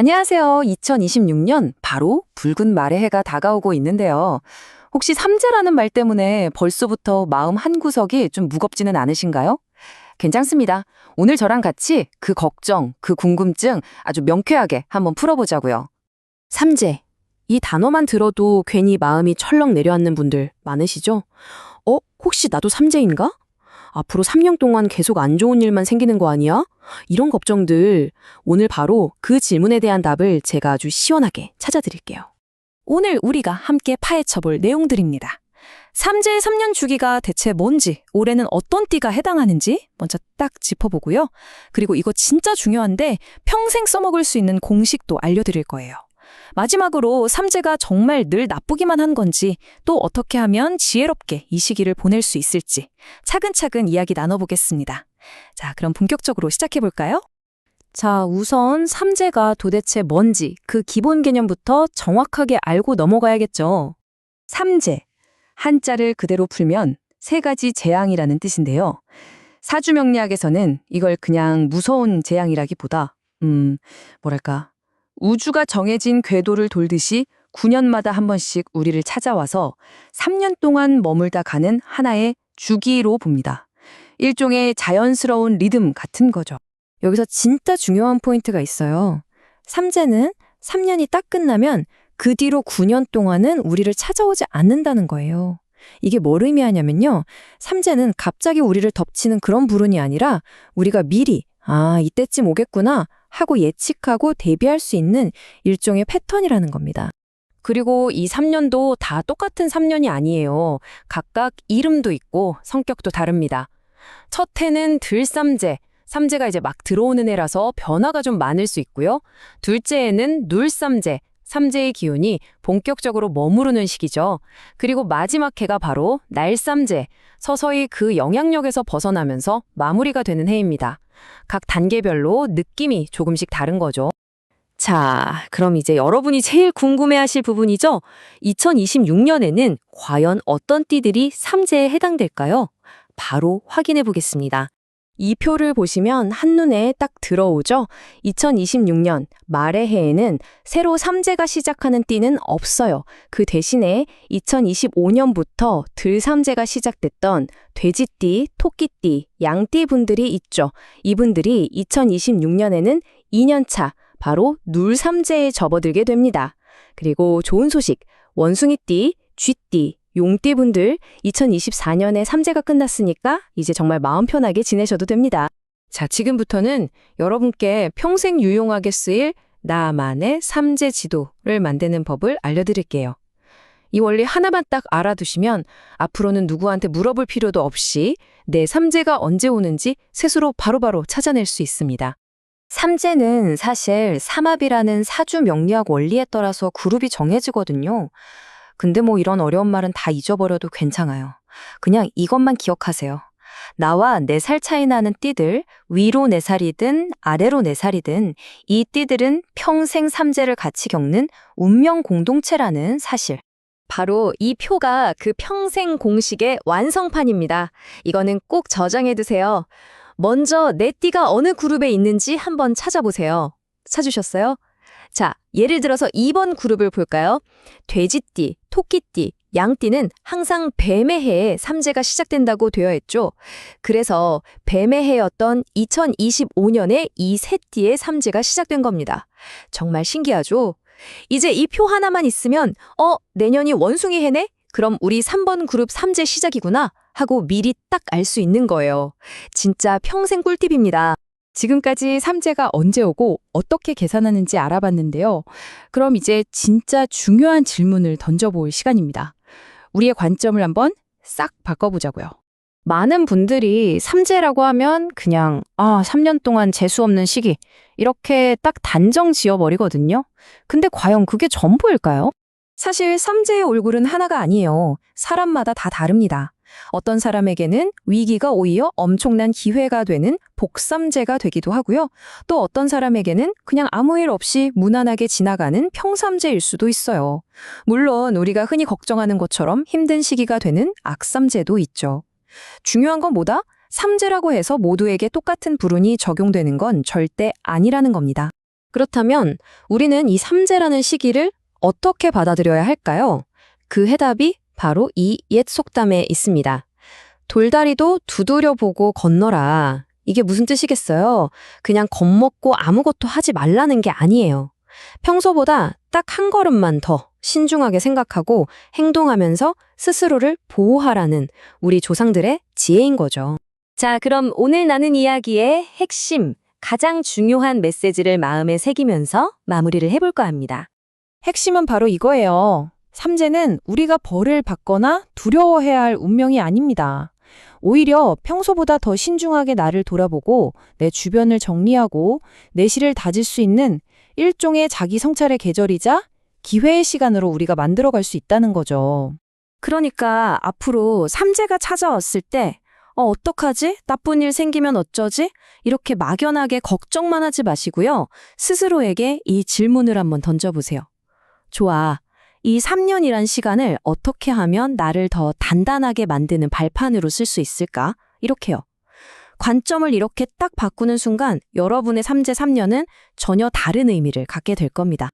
안녕하세요. 2026년 바로 붉은 말의 해가 다가오고 있는데요. 혹시 삼재라는 말 때문에 벌써부터 마음 한구석이 좀 무겁지는 않으신가요? 괜찮습니다. 오늘 저랑 같이 그 걱정, 그 궁금증 아주 명쾌하게 한번 풀어보자고요. 삼재. 이 단어만 들어도 괜히 마음이 철렁 내려앉는 분들 많으시죠? 어? 혹시 나도 삼재인가? 앞으로 3년 동안 계속 안 좋은 일만 생기는 거 아니야? 이런 걱정들 오늘 바로 그 질문에 대한 답을 제가 아주 시원하게 찾아드릴게요. 오늘 우리가 함께 파헤쳐볼 내용들입니다. 삼재의 3년 주기가 대체 뭔지, 올해는 어떤 띠가 해당하는지 먼저 딱 짚어보고요. 그리고 이거 진짜 중요한데 평생 써먹을 수 있는 공식도 알려드릴 거예요. 마지막으로 삼재가 정말 늘 나쁘기만 한 건지 또 어떻게 하면 지혜롭게 이 시기를 보낼 수 있을지 차근차근 이야기 나눠보겠습니다. 자, 그럼 본격적으로 시작해볼까요? 자, 우선 삼재가 도대체 뭔지 그 기본 개념부터 정확하게 알고 넘어가야겠죠. 삼재. 한자를 그대로 풀면 세 가지 재앙이라는 뜻인데요. 사주명리학에서는 이걸 그냥 무서운 재앙이라기보다, 음, 뭐랄까, 우주가 정해진 궤도를 돌듯이 9년마다 한 번씩 우리를 찾아와서 3년 동안 머물다 가는 하나의 주기로 봅니다. 일종의 자연스러운 리듬 같은 거죠. 여기서 진짜 중요한 포인트가 있어요. 삼재는 3년이 딱 끝나면 그 뒤로 9년 동안은 우리를 찾아오지 않는다는 거예요. 이게 뭘 의미하냐면요. 삼재는 갑자기 우리를 덮치는 그런 불운이 아니라 우리가 미리 아, 이때쯤 오겠구나 하고 예측하고 대비할 수 있는 일종의 패턴이라는 겁니다. 그리고 이 3년도 다 똑같은 3년이 아니에요. 각각 이름도 있고 성격도 다릅니다. 첫 해는 들삼재, 삼재가 이제 막 들어오는 해라서 변화가 좀 많을 수 있고요. 둘째 해는 눌삼재, 삼재의 기운이 본격적으로 머무르는 시기죠. 그리고 마지막 해가 바로 날삼재, 서서히 그 영향력에서 벗어나면서 마무리가 되는 해입니다. 각 단계별로 느낌이 조금씩 다른 거죠. 자, 그럼 이제 여러분이 제일 궁금해하실 부분이죠? 2026년에는 과연 어떤 띠들이 삼재에 해당될까요? 바로 확인해 보겠습니다. 이 표를 보시면 한눈에 딱 들어오죠? 2026년 말의 해에는 새로 삼재가 시작하는 띠는 없어요. 그 대신에 2025년부터 들삼재가 시작됐던 돼지띠, 토끼띠, 양띠 분들이 있죠. 이분들이 2026년에는 2년차 바로 눌삼재에 접어들게 됩니다. 그리고 좋은 소식, 원숭이띠, 쥐띠, 용띠분들 2024년에 삼재가 끝났으니까 이제 정말 마음 편하게 지내셔도 됩니다. 자, 지금부터는 여러분께 평생 유용하게 쓰일 나만의 삼재 지도를 만드는 법을 알려드릴게요. 이 원리 하나만 딱 알아두시면 앞으로는 누구한테 물어볼 필요도 없이 내 삼재가 언제 오는지 스스로 바로바로 찾아낼 수 있습니다. 삼재는 사실 삼합이라는 사주 명리학 원리에 따라서 그룹이 정해지거든요. 근데 뭐 이런 어려운 말은 다 잊어버려도 괜찮아요. 그냥 이것만 기억하세요. 나와 4살 차이 나는 띠들, 위로 4살이든 아래로 4살이든 이 띠들은 평생 삼재를 같이 겪는 운명 공동체라는 사실. 바로 이 표가 그 평생 공식의 완성판입니다. 이거는 꼭 저장해 두세요. 먼저 내 띠가 어느 그룹에 있는지 한번 찾아보세요. 찾으셨어요? 자, 예를 들어서 2번 그룹을 볼까요? 돼지띠, 토끼띠, 양띠는 항상 뱀의 해에 삼재가 시작된다고 되어 있죠. 그래서 뱀의 해였던 2025년에 이 세 띠의 삼재가 시작된 겁니다. 정말 신기하죠? 이제 이 표 하나만 있으면 어, 내년이 원숭이 해네? 그럼 우리 3번 그룹 삼재 시작이구나 하고 미리 딱 알 수 있는 거예요. 진짜 평생 꿀팁입니다. 지금까지 삼재가 언제 오고 어떻게 계산하는지 알아봤는데요. 그럼 이제 진짜 중요한 질문을 던져볼 시간입니다. 우리의 관점을 한번 싹 바꿔보자고요. 많은 분들이 삼재라고 하면 그냥 아, 3년 동안 재수 없는 시기 이렇게 딱 단정 지어버리거든요. 근데 과연 그게 전부일까요? 사실 삼재의 얼굴은 하나가 아니에요. 사람마다 다 다릅니다. 어떤 사람에게는 위기가 오히려 엄청난 기회가 되는 복삼재가 되기도 하고요. 또 어떤 사람에게는 그냥 아무 일 없이 무난하게 지나가는 평삼재일 수도 있어요. 물론 우리가 흔히 걱정하는 것처럼 힘든 시기가 되는 악삼재도 있죠. 중요한 건 뭐다? 삼재라고 해서 모두에게 똑같은 불운이 적용되는 건 절대 아니라는 겁니다. 그렇다면 우리는 이 삼재라는 시기를 어떻게 받아들여야 할까요? 그 해답이 바로 이 옛 속담에 있습니다. 돌다리도 두드려 보고 건너라. 이게 무슨 뜻이겠어요? 그냥 겁먹고 아무것도 하지 말라는 게 아니에요. 평소보다 딱 한 걸음만 더 신중하게 생각하고 행동하면서 스스로를 보호하라는 우리 조상들의 지혜인 거죠. 자, 그럼 오늘 나눈 이야기의 핵심, 가장 중요한 메시지를 마음에 새기면서 마무리를 해볼까 합니다. 핵심은 바로 이거예요. 삼재는 우리가 벌을 받거나 두려워해야 할 운명이 아닙니다. 오히려 평소보다 더 신중하게 나를 돌아보고 내 주변을 정리하고 내실을 다질 수 있는 일종의 자기 성찰의 계절이자 기회의 시간으로 우리가 만들어갈 수 있다는 거죠. 그러니까 앞으로 삼재가 찾아왔을 때, 어, 어떡하지? 나쁜 일 생기면 어쩌지? 이렇게 막연하게 걱정만 하지 마시고요. 스스로에게 이 질문을 한번 던져보세요. 좋아. 이 3년이란 시간을 어떻게 하면 나를 더 단단하게 만드는 발판으로 쓸 수 있을까? 이렇게요. 관점을 이렇게 딱 바꾸는 순간 여러분의 삼재 3년은 전혀 다른 의미를 갖게 될 겁니다.